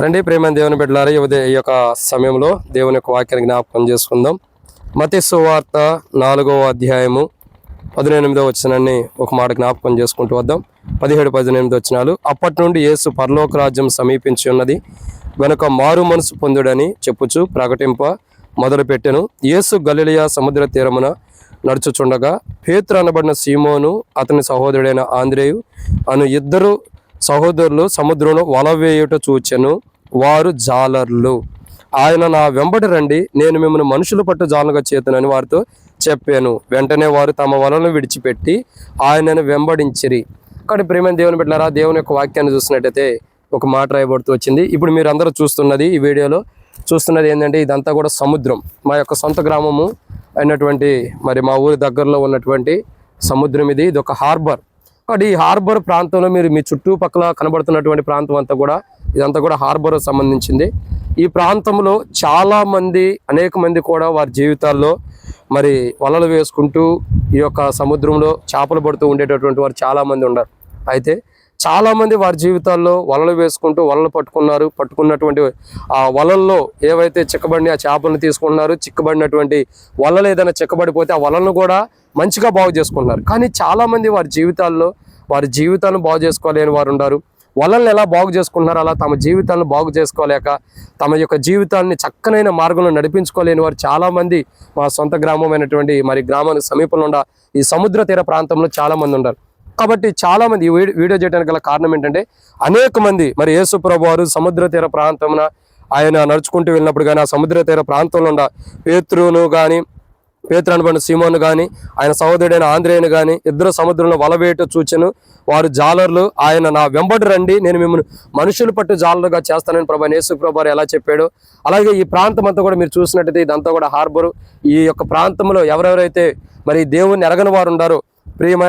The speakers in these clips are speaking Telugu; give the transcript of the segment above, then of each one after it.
రండి ప్రేమ దేవుని బిడ్డలారా ఈ ఉదయ- ఈ యొక్క సమయంలో దేవుని యొక్క వాక్యాన్ని జ్ఞాపకం చేసుకుందాం. మతి సువార్త నాలుగవ అధ్యాయము పదిహేనిమిదో వచ్చినాన్ని ఒక మాట జ్ఞాపకం చేసుకుంటూ వద్దాం. పదిహేడు పద్దెనిమిది వచ్చినాలు అప్పటి నుండి యేసు పరలోక రాజ్యం సమీపించి ఉన్నది. వెనుక మారు మనసు పొందుడని చెప్పుచు ప్రకటింప మొదలుపెట్టెను. యేసు గలిలియా సముద్ర తీరమున నడుచుచుండగా పేతురు అనబడిన సీమోను అతని సహోదరుడైన ఆంధ్రేయు అను ఇద్దరు సహోదరులు సముద్రంలో వల వేయుట చూచెను వారు జాలర్లు. ఆయన నా వెంబడి రండి నేను మిమ్మల్ని మనుషులు పట్టు జాలుగా చేతునని వారితో చెప్పాను. వెంటనే వారు తమ వలను విడిచిపెట్టి ఆయనను వెంబడించిరి. కాబట్టి ప్రేమ దేవుని బిడ్డారా దేవుని యొక్క వాక్యాన్ని చూసినట్టయితే ఒక మాట రాయబడుతూ వచ్చింది. ఇప్పుడు మీరు అందరూ చూస్తున్నది ఈ వీడియోలో. చూస్తున్నది ఏంటంటే ఇదంతా కూడా సముద్రం. మా యొక్క సొంత గ్రామము అయినటువంటి మరి మా ఊరి దగ్గరలో ఉన్నటువంటి సముద్రం ఇది. ఇది ఒక హార్బర్. కాబట్టి ఈ హార్బర్ ప్రాంతంలో మీరు మీ చుట్టుపక్కల కనబడుతున్నటువంటి ప్రాంతం అంతా కూడా ఇదంతా కూడా హార్బర్ సంబంధించింది. ఈ ప్రాంతంలో చాలా మంది అనేక మంది కూడా వారి జీవితాల్లో మరి వలలు వేసుకుంటూ ఈ యొక్క సముద్రంలో చేపలు పడుతూ ఉండేటటువంటి వారు చాలామంది ఉన్నారు. అయితే చాలామంది వారి జీవితాల్లో వలలు వేసుకుంటూ వలలు పట్టుకున్నారు. పట్టుకున్నటువంటి ఆ వలల్లో ఏవైతే చిక్కబడిన ఆ చేపలను తీసుకుంటున్నారు చిక్కబడినటువంటి వలలు ఏదైనా చిక్కబడిపోతే ఆ వలలను కూడా మంచిగా బాగు చేసుకుంటున్నారు కానీ చాలామంది వారి జీవితాల్లో వారి జీవితాలను బాగు చేసుకోలేని వారు ఉన్నారు వలల్ని ఎలా బాగు చేసుకుంటున్నారు అలా తమ జీవితాలను బాగు చేసుకోలేక తమ యొక్క జీవితాన్ని చక్కనైన మార్గంలో నడిపించుకోలేని వారు చాలామంది మా సొంత గ్రామమైనటువంటి మరి గ్రామానికి సమీపంలో ఉన్న ఈ సముద్ర తీర ప్రాంతంలో చాలామంది ఉన్నారు కాబట్టి చాలామంది ఈ వీడియో చేయడానికి గల కారణం ఏంటంటే అనేక మంది మరి యేసుప్రభు వారు సముద్ర తీర ప్రాంతమున ఆయన నడుచుకుంటూ వెళ్ళినప్పుడు కానీ ఆ సముద్ర తీర ప్రాంతంలో ఉన్న పేతురును కానీ పేతురు సీమోను కానీ ఆయన సహోదరుడైన ఆంధ్రేయుని కానీ ఇద్దరు సముద్రంలో వల వేయట చూచెను. వారు జాలర్లు ఆయన నా వెంబడి రండి నేను మిమ్మల్ని మనుషులు పట్టు జాలరుగా చేస్తానని ప్రభా యేసు ప్రభారు ఎలా చెప్పాడు. అలాగే ఈ ప్రాంతం అంతా కూడా మీరు చూసినట్టయితే ఇదంతా కూడా హార్బరు. ఈ యొక్క ప్రాంతంలో ఎవరెవరైతే మరి దేవుని ఎరగని వారు ఉండారో ప్రియమ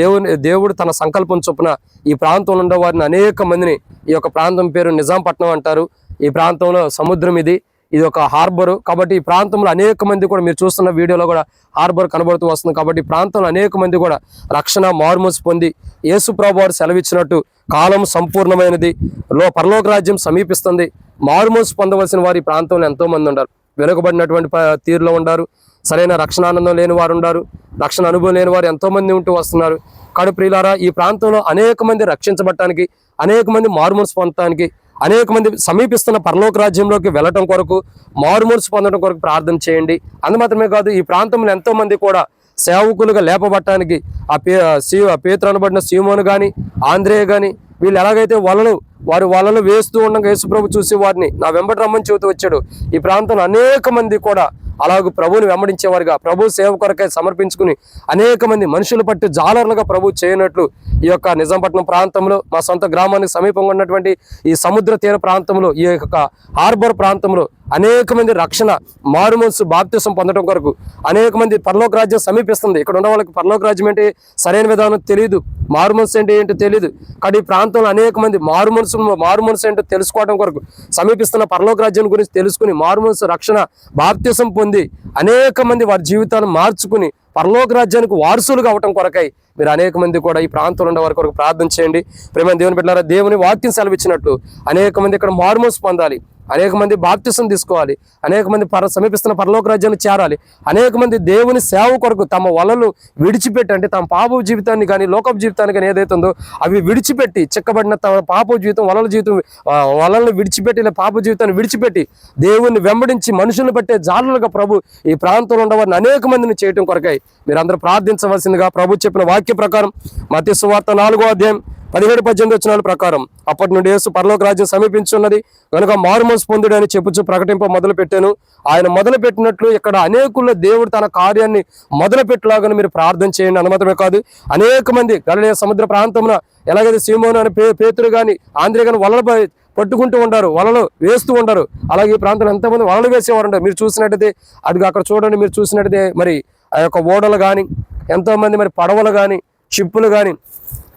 దేవుని దేవుడు తన సంకల్పం చొప్పున ఈ ప్రాంతంలో ఉండే వారిని అనేక మందిని ఈ యొక్క ప్రాంతం పేరు నిజాంపట్నం అంటారు. ఈ ప్రాంతంలో సముద్రం ఇది. ఇది ఒక హార్బర్. కాబట్టి ఈ ప్రాంతంలో అనేక మంది కూడా మీరు చూస్తున్న వీడియోలో కూడా హార్బర్ కనబడుతూ వస్తుంది. కాబట్టి ఈ ప్రాంతంలో అనేక మంది కూడా రక్షణ మారుమూసి పొంది యేసుప్రభు వారు సెలవిచ్చినట్టు కాలం సంపూర్ణమైనది. లో పరలోక రాజ్యం సమీపిస్తుంది. మారుమూసి పొందవలసిన వారి ప్రాంతంలో ఎంతో మంది ఉన్నారు వెనుకబడినటువంటి తీరులో ఉండారు. సరైన రక్షణ ఆనందం లేని వారు ఉన్నారు రక్షణ అనుభవం లేని వారు ఎంతో మంది ఉంటూ వస్తున్నారు. కాడు ప్రియులారా ఈ ప్రాంతంలో అనేక మంది రక్షించబడటానికి అనేక మంది మారుమూసి పొందటానికి అనేక మంది సమీపిస్తున్న పరలోక రాజ్యంలోకి వెళ్ళటం కొరకు మారుమూర్స్ పొందడం కొరకు ప్రార్థన చేయండి. అందు మాత్రమే కాదు ఈ ప్రాంతంలో ఎంతో మంది కూడా సేవకులుగా లేపబట్టడానికి ఆ పే సీ పేతురు అనబడిన సీమోను కానీ ఆంధ్రేయ కానీ వీళ్ళు ఎలాగైతే వలలు వారు వలలు వేస్తూ ఉండగా యేసుప్రభు చూసి వారిని నా వెంబడి రమ్మని చెబుతూ వచ్చాడు. ఈ ప్రాంతంలో అనేక మంది కూడా అలాగే ప్రభువుని వెంబడించేవారుగా ప్రభు సేవ కొరకై సమర్పించుకుని అనేక మంది మనుషులు పట్టి జాలర్లుగా ప్రభు చేయనట్లు ఈ యొక్క నిజాంపట్నం ప్రాంతంలో మా సొంత గ్రామానికి సమీపంగా ఉన్నటువంటి ఈ సముద్ర తీర ప్రాంతంలో ఈ యొక్క హార్బర్ ప్రాంతంలో అనేక మంది రక్షణ మారుమనసు బాప్తిసం పొందడం కొరకు అనేక మంది పరలోక రాజ్యం సమీపిస్తుంది. ఇక్కడ ఉన్న వాళ్ళకి పరలోక రాజ్యం ఏంటి సరైన విధానం తెలియదు మారుమనసు అంటే ఏంటో తెలియదు కానీ ఈ ప్రాంతంలో అనేక మంది మారుమనసు మారుమనసు ఏంటో తెలుసుకోవడం కొరకు సమీపిస్తున్న పరలోక రాజ్యం గురించి తెలుసుకుని మారుమనసు రక్షణ బాప్తిసం పొంది అనేక మంది వారి జీవితాలను మార్చుకుని పరలోక రాజ్యానికి వారసులుగా అవటం కొరకై మీరు అనేక మంది కూడా ఈ ప్రాంతంలో ఉన్న వారి కొరకు ప్రార్థన చేయండి. ప్రేమ దేవుని పెట్టారా దేవుని వాక్యం సెలవిచ్చినట్లు అనేక మంది ఇక్కడ మారుమోసు పొందాలి. అనేక మంది బాప్తిసం తీసుకోవాలి అనేక మంది పర సమీపిస్తున్న పరలోక రాజ్యాన్ని చేరాలి. అనేక మంది దేవుని సేవ కొరకు తమ వలలు విడిచిపెట్టి అంటే తమ పాప జీవితాన్ని కానీ లోకపు జీవితాన్ని కానీ ఏదైతే ఉందో అవి విడిచిపెట్టి చిక్కబడిన తమ పాప జీవితం వలల జీవితం వలలను విడిచిపెట్టి ఇలా పాప జీవితాన్ని విడిచిపెట్టి దేవుని వెంబడించి మనుషులను పట్టే జాలులుగా ప్రభు ఈ ప్రాంతంలో ఉండవారిని అనేక మందిని చేయటం కొరకై మీరందరూ ప్రార్థించవలసిందిగా ప్రభు చెప్పిన వాక్య ప్రకారం మత్స్య సువార్త నాలుగో అధ్యాయం పదిహేడు పద్దెనిమిది వచ్చినాల ప్రకారం. అప్పటి నుండి యేసు పరలోక రాజ్యం సమీపించున్నది. కనుక మారుమోసు పొందుడు అని చెప్పుచు ప్రకటింప మొదలు పెట్టాను ఆయన మొదలు పెట్టినట్లు ఇక్కడ అనేకుల్లో దేవుడు తన కార్యాన్ని మొదలు పెట్టలాగా మీరు ప్రార్థన చేయండి అనుమతమే కాదు. అనేక మంది గలలే సముద్ర ప్రాంతమున ఎలాగైతే సీమోను అని పే పేతురు కానీ ఆంధ్రే కానీ వలలు పట్టుకుంటూ ఉంటారు వలలు వేస్తూ ఉంటారు అలాగే ఈ ప్రాంతంలో ఎంతమంది వలలు వేసేవారు ఉంటారు మీరు చూసినట్టయితే అది అక్కడ చూడండి మీరు చూసినట్టయితే మరి ఆ యొక్క ఓడలు కానీ ఎంతోమంది మరి పడవలు కానీ షిప్పులు కానీ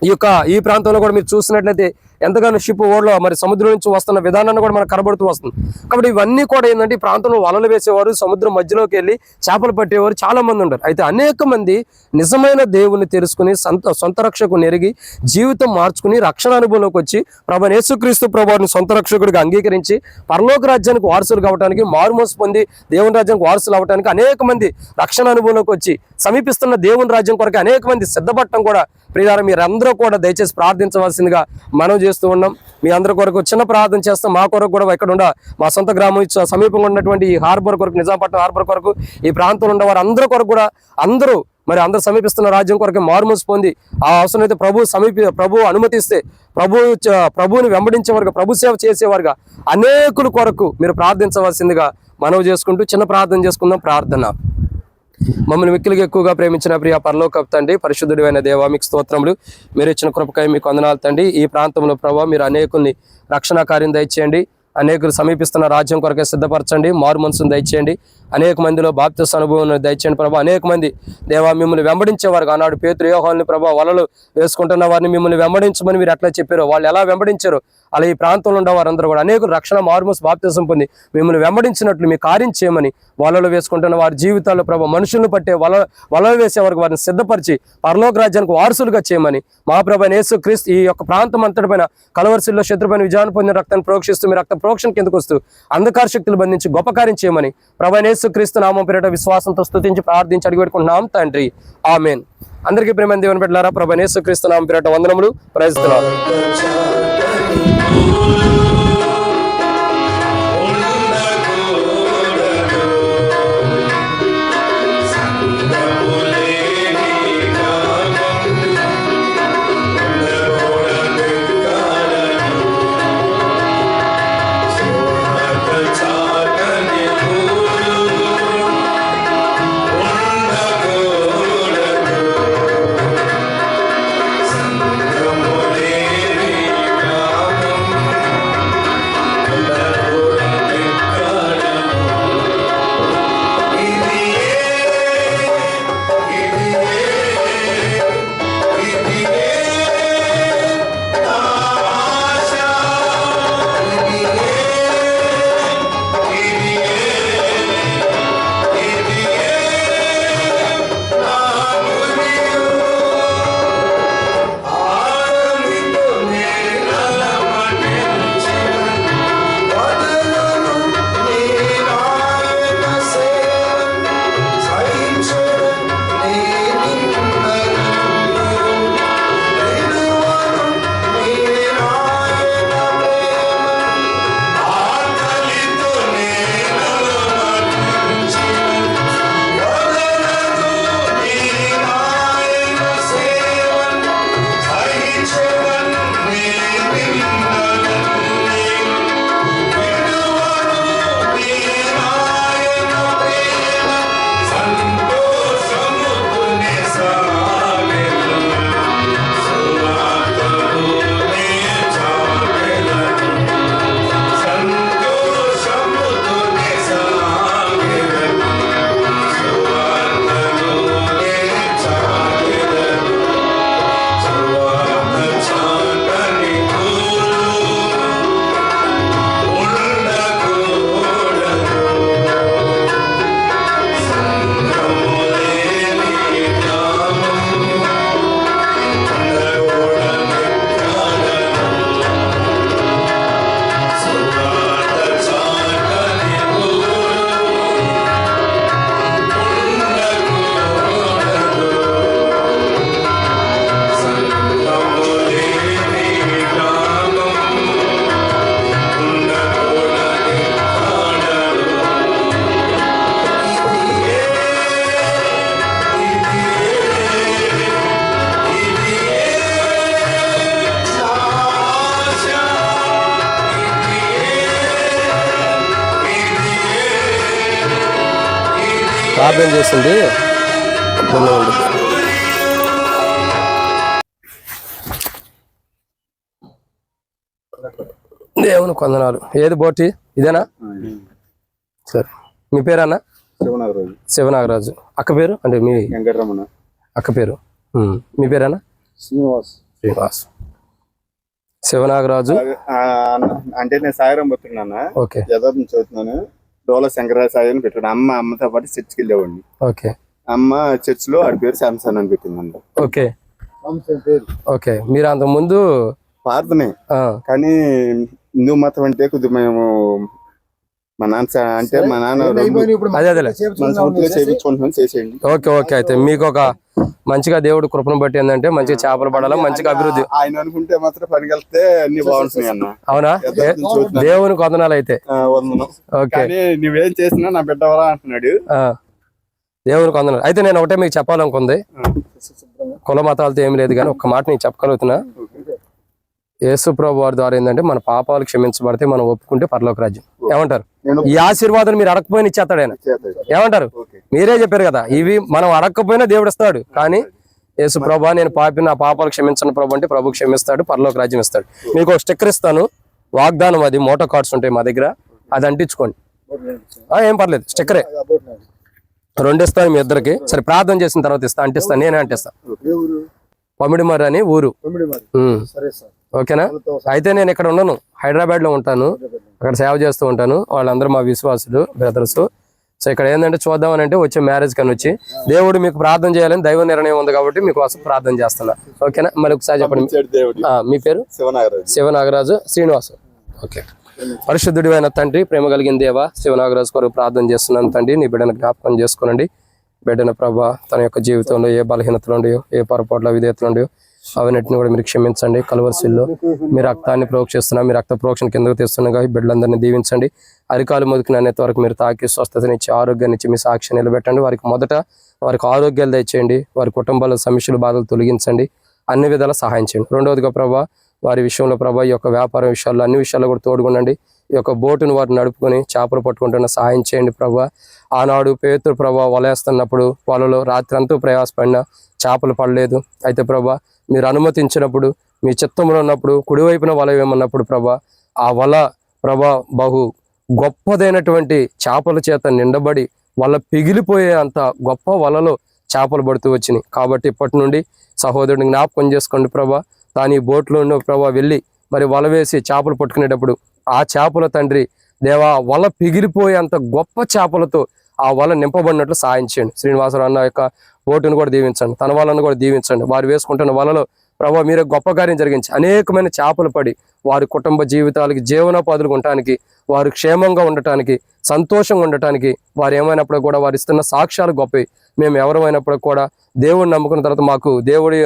ఈ యొక్క ఈ ప్రాంతంలో కూడా మీరు చూసినట్లయితే ఎంతగానో షిప్ ఓడలో మరి సముద్రం నుంచి వస్తున్న విధానాన్ని కూడా మనకు కనబడుతూ వస్తుంది. కాబట్టి ఇవన్నీ కూడా ఏంటంటే ఈ ప్రాంతంలో వలలు వేసేవారు సముద్రం మధ్యలోకి వెళ్ళి చేపలు పట్టేవారు చాలా మంది ఉంటారు. అయితే అనేక మంది నిజమైన దేవుని తెలుసుకుని సొంత సొంత రక్షకుని ఎరిగి జీవితం మార్చుకుని రక్షణ అనుభవంలోకి వచ్చి ప్రభు యేసుక్రీస్తు ప్రభుని సొంత రక్షకుడిగా అంగీకరించి పరలోక రాజ్యానికి వారసులు కావడానికి మారుమోసు పొంది దేవుని రాజ్యానికి వారసులు అవడానికి అనేక మంది రక్షణ అనుభవంలోకి వచ్చి సమీపిస్తున్న దేవుని రాజ్యం కొరకు అనేక మంది సిద్ధపడటం కూడా ప్రియారా మీరందరూ కూడా దయచేసి ప్రార్థించవలసిందిగా మనం చేస్తూ ఉన్నాం. మీ అందరి కొరకు చిన్న ప్రార్థన చేస్తాం. మా కొరకు కూడా ఇక్కడ ఉండ మా సొంత గ్రామం సమీపంగా ఉన్నటువంటి ఈ హార్బర్ కొరకు నిజాంపట్నం హార్బర్ కొరకు ఈ ప్రాంతంలో ఉన్న వారు అందరి కొరకు కూడా అందరూ మరి అందరూ సమీపిస్తున్న రాజ్యం కొరకు మారుమూసి పొంది ఆ అవసరం అయితే ప్రభు సమీపి ప్రభు అనుమతిస్తే ప్రభు చ- ప్రభువుని వెంబడించేవారుగా ప్రభు సేవ చేసేవారుగా అనేకుల కొరకు మీరు ప్రార్థించవలసిందిగా మనవి చేసుకుంటూ చిన్న ప్రార్థన చేసుకుందాం. ప్రార్థన. మమ్మల్ని మిక్కిలిగా ఎక్కువగా ప్రేమించిన ప్రియ పరలోక తండ్రి పరిశుద్ధుడు అయిన దేవా మీకు స్తోత్రములు. మీరు ఇచ్చిన కృపకాయ మీకు వందనాలు తండ్రి. ఈ ప్రాంతంలో ప్రభావ మీరు అనేకుల్ని రక్షణ కార్యం దయచేయండి. అనేకులు సమీపిస్తున్న రాజ్యం కొరకే సిద్ధపరచండి. మారు మనసును దయచేయండి. అనేక మందిలో బాప్తిస్ అనుభవం దయచేయండి ప్రభా. అనేక మంది దేవా మిమ్మల్ని వెంబడించేవారు ఆనాడు పేతురు యోహాన్ని ప్రభా వలలు వేసుకుంటున్న వారిని మిమ్మల్ని వెంబడించమని మీరు ఎట్లా చెప్పారో వాళ్ళు ఎలా వెంబడించారు అలా ఈ ప్రాంతంలో ఉన్న వారందరూ కూడా అనేక రక్షణ మారుమూసి బాప్తిసం పొంది మిమ్మల్ని వెంబడించినట్లు మీ కార్యం చేయమని వలలు వేసుకుంటున్న వారి జీవితాల్లో ప్రభావ మనుషులను పట్టే వల వలలు వేసే వరకు వారిని సిద్ధపరిచి పరలోక రాజ్యానికి వారసులుగా చేయమని మా ప్రభు యేసు క్రీస్తు ఈ యొక్క ప్రాంతం అంతటిపైన కలవరిశిల్లో శత్రుపైన విజయాన్ని పొందిన రక్తాన్ని ప్రోక్షిస్తూ మీ రక్త ప్రోక్షణ కిందకు వస్తూ అంధకార శక్తులు బంధించి గొప్ప కార్యం చేయమని ప్రభు యేసు క్రీస్తు నామం పేరిట విశ్వాసంతో స్థుతించి ప్రార్థించి అడిగిపెట్టుకుంటున్నాం తండ్రి. ఆమెన్. అందరికీ ప్రేమ దేవుని పెట్టారా ప్రభా నేసు క్రీస్తు నామం పేరిట వందనములు. ప్రయత్నాలు ప్రార్థన చేసింది అందులో ఉంది. దేవుని కొందనాలు. ఏది బోటి? ఇదేనా? సరే. మీ పేరన్నా? శివనాగరాజు. శివనాగరాజు. అక్క పేరు? అంటే మీ వెంకటరమణ. అక్క పేరు. మీ పేరేనా శ్రీనివాస్. శ్రీనివాస్. శివనాగరాజు. అంటే నేను సాయిరం పోతున్నాను ఓకే. యథార్థం చదువుతున్నాను. డోల శంకర సాయి అని పెట్టాను అమ్మ అమ్మతో పాటు చర్చికి వెళ్ళేవాడిని. ఓకే. అమ్మ చర్చ్లో ఆడి పేరు శాంసన్ అని పెట్టిందండి ఓకే. ఓకే. మీరు అంత ముందు ప్రార్థనే కానీ హిందూ మతం అంటే కొద్దిగా మేము మా నాన్న అంటే మా నాన్న అదే చేయించుకుంటున్నాను చేసేయండి. Okay okay. అయితే మీకు ఒక మంచిగా దేవుడు కృపను బట్టి ఏంటంటే మంచిగా చేపలు పడాలా మంచిగా అభివృద్ధి? ఆయన అనుకుంటే మాత్రం పనికి వెళ్తే అన్ని బాగుంటున్నాయి అన్న. అవునా. దేవునికి వందనాలు అయితే ఓకే. కానీ నువ్వేం చేసినా నా బిడ్డవరా అంటున్నాడు. ఆ. దేవునికి వందనాలు అయితే నేను ఒకటే మీకు చెప్పాలనుకుంది. కుల మతాలతో ఏం లేదు కానీ ఒక్క మాట నేను చెప్పగలుగుతున్నా. యేసు ప్రభు వారి ద్వారా ఏంటంటే మన పాపాలు క్షమించబడితే మనం ఒప్పుకుంటే పరలోక రాజ్యం. ఏమంటారు? ఈ ఆశీర్వాదం మీరు అడగకపోయినా ఇచ్చేస్తాడు ఆయన. ఏమంటారు? మీరే చెప్పారు కదా ఇవి మనం అడగకపోయినా దేవుడు ఇస్తాడు. కానీ యేసు ప్రభా నేను పాపి నా పాపాలు క్షమించను ప్రభు అంటే ప్రభు క్షమిస్తాడు పరలోక రాజ్యం ఇస్తాడు. మీకు ఒక స్టిక్కర్ ఇస్తాను. వాగ్దానం అది మోటో కార్డ్స్ ఉంటాయి మా దగ్గర. అది అంటించుకోండి. ఏం పర్లేదు స్టిక్కరే. రెండు ఇస్తాను మీ ఇద్దరికి. సరే ప్రార్థన చేసిన తర్వాత ఇస్తా అంటిస్తాను నేనే అంటిస్తా. పమిడిమర్రి అని ఊరు. ఓకేనా? అయితే నేను ఇక్కడ ఉండను. హైదరాబాద్లో ఉంటాను. అక్కడ సేవ చేస్తూ ఉంటాను. వాళ్ళందరూ మా విశ్వాసులు బ్రదర్స్. సో ఇక్కడ ఏంటంటే చూద్దాం అని అంటే వచ్చే మ్యారేజ్ కని వచ్చి దేవుడు మీకు ప్రార్థన చేయాలని దైవ నిర్ణయం ఉంది కాబట్టి మీకోసం ప్రార్థన చేస్తున్నా. ఓకేనా? మరి ఒకసారి చెప్పండి. మీ పేరు? శివనాగరాజు. శివనాగరాజు. శ్రీనివాసు. ఓకే. పరిశుద్ధుడి అయిన తండ్రి ప్రేమ కలిగిన దేవ శివనాగరాజు కొరకు ప్రార్థన చేస్తున్నాను తండ్రి. నీ బిడ్డను జ్ఞాపకం చేసుకోనండి. బిడ్డన ప్రభా తన యొక్క జీవితంలో ఏ బలహీనతలు ఉండయో ఏ పొరపాట్ల విధేయతలు ఉండయో అవన్నిటిని కూడా మీరు క్షమించండి. కలవరిశిల్లో మీ రక్తాన్ని ప్రోక్షిస్తున్నా. మీ రక్త ప్రోక్షణ కిందకు తెస్తున్నాగా ఈ బిడ్డలందరినీ దీవించండి. అరికాలు మొదటి అనేంత వరకు మీరు తాకి స్వస్థతనిచ్చి ఆరోగ్యాన్నిచ్చి మీ సాక్షి నిలబెట్టండి. వారికి మొదట వారికి ఆరోగ్యాలు దయచేయండి. వారి కుటుంబాల సమస్యలు బాధలు తొలగించండి. అన్ని విధాల సహాయం చేయండి. రెండవదిగా ప్రభా వారి విషయంలో ప్రభా ఈ యొక్క వ్యాపారం విషయాల్లో అన్ని విషయాల్లో కూడా తోడుగుండండి. యొక్క బోటును వారు నడుపుకొని చేపలు పట్టుకుంటున్న సహాయం చేయండి ప్రభా. ఆనాడు పేతురు ప్రభా వలేస్తున్నప్పుడు వాళ్ళలో రాత్రంతా ప్రయాసపడిన చేపలు పడలేదు. అయితే ప్రభా మీరు అనుమతించినప్పుడు మీ చిత్తంలో ఉన్నప్పుడు కుడివైపున వల వేయమన్నప్పుడు ప్రభా ఆ వల ప్రభా బహు గొప్పదైనటువంటి చేపల చేత నిండబడి వల పిగిలిపోయే అంత గొప్ప వలలో చేపలు పడుతూ వచ్చినాయి. కాబట్టి ఇప్పటి నుండి సహోదరుడిని జ్ఞాపకం చేసుకోండి ప్రభా. తాను ఈ బోట్లో ఉన్న ప్రభా వెళ్ళి మరి వల వేసి చేపలు పట్టుకునేటప్పుడు ఆ చేపల తండ్రి దేవా వల పిగిరిపోయేంత గొప్ప చేపలతో ఆ వల నింపబడినట్లు సాయం చేయండి. శ్రీనివాసరావు అన్న యొక్క ఓటును కూడా దీవించండి. తన వాళ్ళను కూడా దీవించండి. వారు వేసుకుంటున్న వలలో ప్రభావ మీరే గొప్ప కార్యం జరిగించి అనేకమైన చేపలు పడి వారి కుటుంబ జీవితాలకి జీవనోపాధులు ఉండటానికి వారు క్షేమంగా ఉండటానికి సంతోషంగా ఉండటానికి వారు ఏమైనప్పుడు కూడా వారు ఇస్తున్న సాక్ష్యాలు గొప్పవి. మేము ఎవరమైనప్పుడు కూడా దేవుడిని నమ్ముకున్న తర్వాత మాకు దేవుడి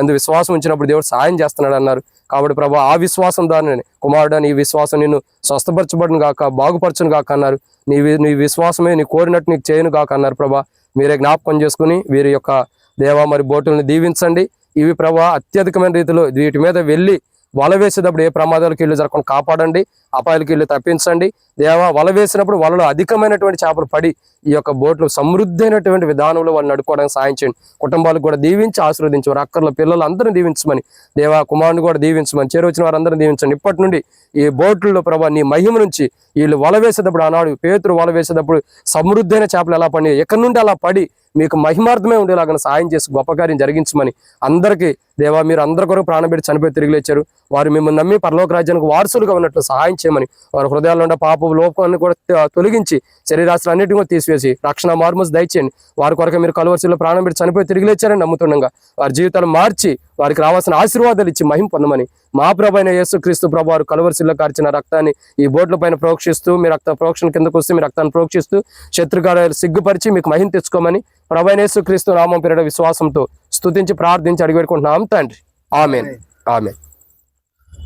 ఎందు విశ్వాసం ఉంచినప్పుడు దేవుడు సాయం చేస్తున్నాడు అన్నారు. కాబట్టి ప్రభా ఆ విశ్వాసం దాని కుమారుడు నీ విశ్వాసం నిన్ను స్వస్థపరచబడును గాక బాగుపరచును గాక అన్నారు. నీ నీ విశ్వాసమే నీ కోరినట్టు నీకు చేయను గాక అన్నారు ప్రభా. మీరే జ్ఞాపకం చేసుకుని వీరి యొక్క దేవా మరి బోటుల్ని దీవించండి. ఇవి ప్రభా అత్యధికమైన రీతిలో వీటి మీద వెళ్ళి వల వేసేటప్పుడు ఏ ప్రమాదాలకు ఇల్లు జరగకుండా కాపాడండి. అపాయాలకి వెళ్ళి తప్పించండి. దేవా వల వేసినప్పుడు వలలో అధికమైనటువంటి చేపలు పడి ఈ యొక్క బోట్లు సమృద్ధైనటువంటి విధానంలో వాళ్ళు నడుకోవడానికి సాయం చేయండి. కుటుంబాలకు కూడా దీవించి ఆశీర్వదించి అక్కర్ల పిల్లలు అందరినీ దీవించమని దేవా కుమారుని కూడా దీవించమని చేరొచ్చిన వారందరినీ దీవించండి. ఇప్పటి నుండి ఈ బోట్లలో ప్రభా నీ మహిమ నుంచి వీళ్ళు వల వేసేటప్పుడు ఆనాడు పేతురు వల వేసేటప్పుడు సమృద్ధైన చేపలు ఎలా పడి ఎక్కడి నుండి అలా పడి మీకు మహిమార్థమే ఉండేలాగా సాయం చేసి గొప్ప కార్యం జరిగించమని అందరికీ దేవా మీరు అందరి కొరకు ప్రాణం పెట్టి చనిపోయి తిరిగి లేచారు. వారు మిమ్మల్ని నమ్మి పరలోక రాజ్యానికి వారసులుగా ఉన్నట్లు సహాయం చేయమని వారి హృదయాల్లో ఉండే పాప లోపాన్ని కూడా తొలగించి శరీరాస్తులు అన్నిటిని కూడా తీసివేసి రక్షణ మార్మస్ దయచేయండి. వారి కొరకు మీరు కలవరిశీలో ప్రాణం పెట్టి చనిపోయి తిరిగి లేచారని నమ్ముతుండగా వారి జీవితాలు మార్చి వారికి రావాల్సిన ఆశీర్వాదాలు ఇచ్చి మహిమ పొందమని మా ప్రభు అయిన యేసు క్రీస్తు ప్రభు వారు కలవరిశీల్లో కార్చిన రక్తాన్ని ఈ బోట్ల పైన ప్రోక్షిస్తూ మీ రక్త ప్రోక్షణ కిందకు వస్తే మీ రక్తాన్ని ప్రోక్షిస్తూ శత్రుగారాలు సిగ్గుపరిచి మీకు మహిమ తెచ్చుకోమని ప్రభు అయిన యేసు క్రీస్తు నామం పేరిట విశ్వాసంతో స్తుతించి ప్రార్థించి అడిగి పెట్టుకుంటున్నాం తండ్రి. ఆమెన్. ఆమెన్.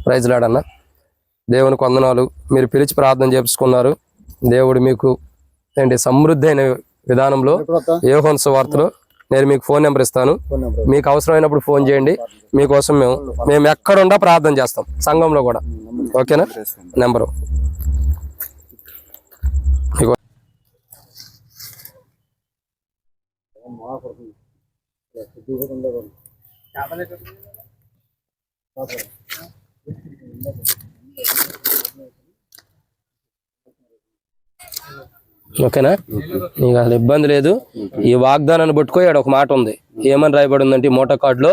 ప్రైజ్ లాడన్న. దేవునికి వందనాలు. మీరు పిలిచి ప్రార్థన చేసుకున్నారు. దేవుడు మీకు ఏంటి సమృద్ధి అయిన విధానంలో యోహోన్ సువార్తలో నేను మీకు ఫోన్ నెంబర్ ఇస్తాను. మీకు అవసరమైనప్పుడు ఫోన్ చేయండి. మీకోసం మేము మేము ఎక్కడుండా ప్రార్థన చేస్తాం. సంఘంలో కూడా. ఓకేనా? నెంబరు. ఓకేనా? నీకు అసలు ఇబ్బంది లేదు. ఈ వాగ్దానాన్ని పట్టుకో ఇక్కడ ఒక మాట ఉంది. ఏమని రాయబడి ఉందంటే మోటో కార్డులో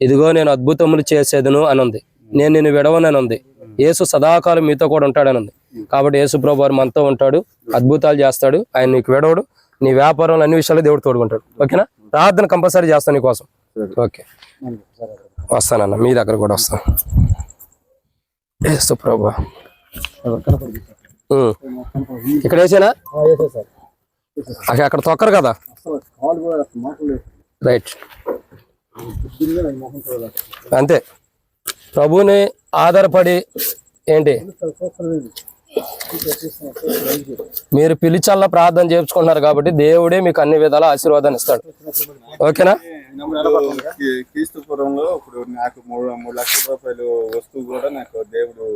ఇదిగో నేను అద్భుతములు చేసేదను అని ఉంది నేను నిన్ను విడవనని ఉంది యేసు సదాకాలం మీతో కూడా ఉంటాడని ఉంది కాబట్టి యేసు ప్రభు మనతో ఉంటాడు అద్భుతాలు చేస్తాడు ఆయన నీకు విడవడు నీ వ్యాపారంలో అన్ని విషయాలు దేవుడు తోడుకుంటాడు. ఓకేనా? ప్రార్థన కంపల్సరీ చేస్తాను నీకోసం ఓకే. వస్తానన్న మీ దగ్గర కూడా వస్తాను. యేసు ప్రభు ఇక్కడ వేసేనా? అక్కడ అక్కడ తొక్కరు కదా? రైట్. అంతే. ప్రభుని ఆధారపడి ఏంటి? మీరు పిలిచల్లా ప్రార్థన చేయించుకుంటున్నారు కాబట్టి దేవుడే మీకు అన్ని విధాల ఆశీర్వాదాన్ని ఇస్తాడు. ఓకేనా? క్రీ- క్రీస్తుపురంలో ఇప్పుడు నాకు మూడు మూడు లక్షల రూపాయలు వస్తువు కూడా నాకు దేవుడు.